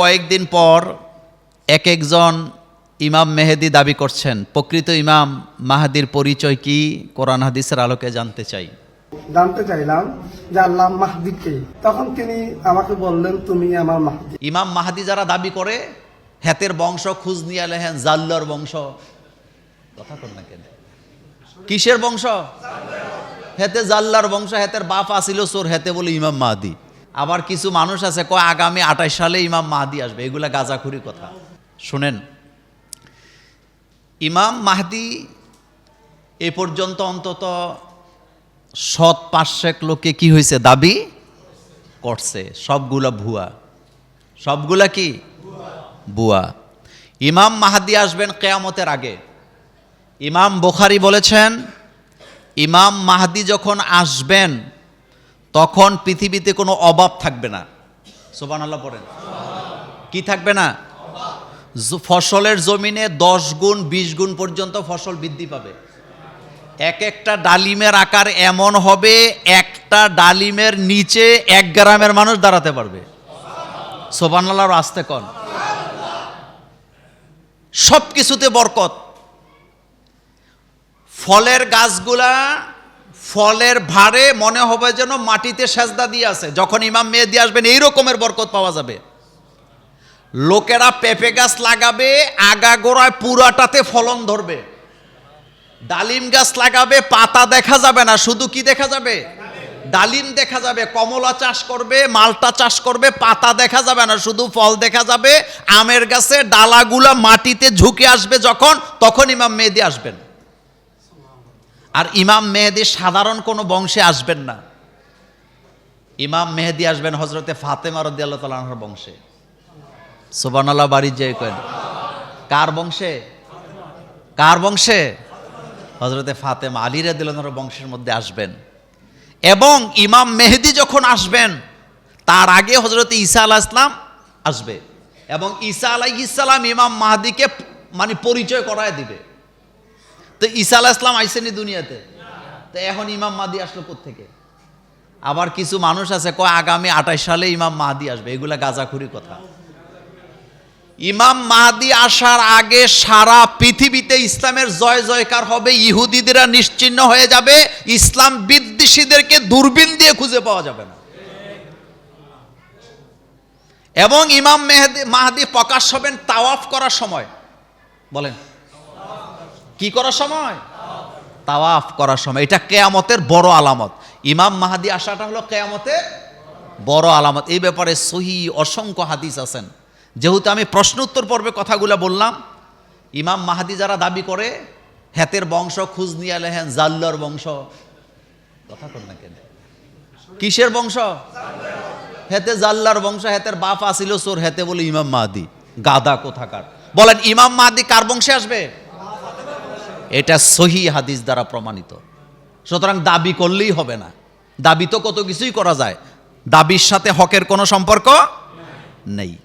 কয়েকদিন পর এক একজন ইমাম মেহেদি দাবি করছেন প্রকৃত ইমাম মাহাদির পরিচয় কি? কোরআন হাদিসের আলোকে জানতে চাই। জানতে চাইলাম যে আল্লাহ মাহদিকে তখন তিনি আমাকে বললেন তুমি আমার মাহদি। ইমাম মাহাদি যারা দাবি করে হেতের বংশ খুঁজ নিয়ে লেহেন জাল্লার বংশ। কথা কর না কেন? কিসের বংশ? হেতে জাল্লার বংশ হেতের বাপ আসিল সোর হেতে বলে ইমাম মাহাদি। আবার কিছু মানুষ আছে, কয় আগামী আঠাশ সালে ইমাম মাহাদি আসবে। এগুলা গাজাখুরি কথা। শুনেন, ইমাম মাহদি এ পর্যন্ত অন্তত সৎ পাঁচশেক লোকে কি হয়েছে? দাবি করছে। সবগুলা ভুয়া। সবগুলা কি? বুয়া ইমাম মাহাদি আসবেন কেয়ামতের আগে। ইমাম বোখারি বলেছেন, ইমাম মাহাদি যখন আসবেন তখন পৃথিবীতে কোনো অভাব থাকবে না। সোবান আল্লাহ পড়েন। কি থাকবে না? ফসলের জমিনে দশ গুণ, বিশ গুণ পর্যন্ত ফসল বৃদ্ধি পাবে। এক একটা ডালিমের আকার এমন হবে, একটা ডালিমের নিচে এক গ্রামের মানুষ দাঁড়াতে পারবে। সোবানাল্লাহর আসতে কন। সব কিছুতে বরকত। ফলের গাছগুলা ফলের ভারে মনে হবে যেন মাটিতে সেজদা দিয়ে আছে। যখন ইমাম মেয়ে দিয়ে আসবেন, এই রকমের বরকত পাওয়া যাবে। লোকেরা পেঁপে গাছ লাগাবে আগা গোড়ায় পুরাটাতে ফলন ধরবে। ডালিম গাছ লাগাবে, পাতা দেখা যাবে না, শুধু কি দেখা যাবে? ডালিম দেখা যাবে, কমলা চাষ করবে, মালটা চাষ করবে, পাতা দেখা যাবে না, শুধু ফল দেখা যাবে। আমের গাছে ডালাগুলা মাটিতে ঝুঁকে আসবে যখন, তখন ইমাম মেহেদি আসবেন। আর ইমাম মেহেদি সাধারণ কোনো বংশে আসবেন না। ইমাম মেহেদি আসবেন হজরতে ফাতেমা রদি তালাহর বংশে। সুবানাল্লাহ বাড়ির যে কেন কার বংশে? কার বংশে? হজরতে ফাতেমা আলী রাদিল্লাহর বংশের মধ্যে আসবেন। এবং ইমাম মেহেদি যখন আসবেন, তার আগে হজরত ঈসা আলাহ ইসলাম আসবে। এবং ঈসা আলাহ ইসলাম ইমাম মাহাদিকে মানে পরিচয় করায় দিবে। তো ঈসা আলাহ ইসলাম আইসেনি দুনিয়াতে। তো এখন ইমাম মাহাদি আসলো থেকে আবার কিছু মানুষ আছে, কয় আগামী আঠাশ সালে ইমাম মাহাদি আসবে। এগুলা গাজাখুরি কথা। ইমাম মাহাদি আসার আগে সারা পৃথিবীতে ইসলামের জয় জয়কার হবে, ইহুদিদেরা নিশ্চিহ্ন হয়ে যাবে, ইসলাম বিদ্বেষীদেরকে দূরবীন দিয়ে খুঁজে পাওয়া যাবে না। এবং ইমাম মেহেদি মাহাদি প্রকাশ হবেন তাওয়াফ করার সময়। বলেন। কি করার সময়? তাওয়াফ করার সময়। এটা কেয়ামতের বড় আলামত। ইমাম মাহাদি আসাটা হলো কেয়ামতের বড় আলামত। এই ব্যাপারে সহি অসংখ্য হাদিস আছেন। যেহেতু আমি প্রশ্ন উত্তর পর্বে কথাগুলো বললাম, ইমাম মাহাদি যারা দাবি করে, হেতের বংশ খুঁজ নিয়ে লেহেন জাল্লার বংশ। কথা কর না কেন? কিসের বংশ? হেতে জাল্লার বংশ, হেতের বাপ আসিল সোর হেতে বলে ইমাম মাহাদি। গাদা কোথাকার? বলেন, ইমাম মাহাদি কার বংশে আসবে? এটা সহি হাদিস দ্বারা প্রমাণিত। সুতরাং দাবি করলেই হবে না। দাবি তো কত কিছুই করা যায়। দাবির সাথে হকের কোনো সম্পর্ক নেই।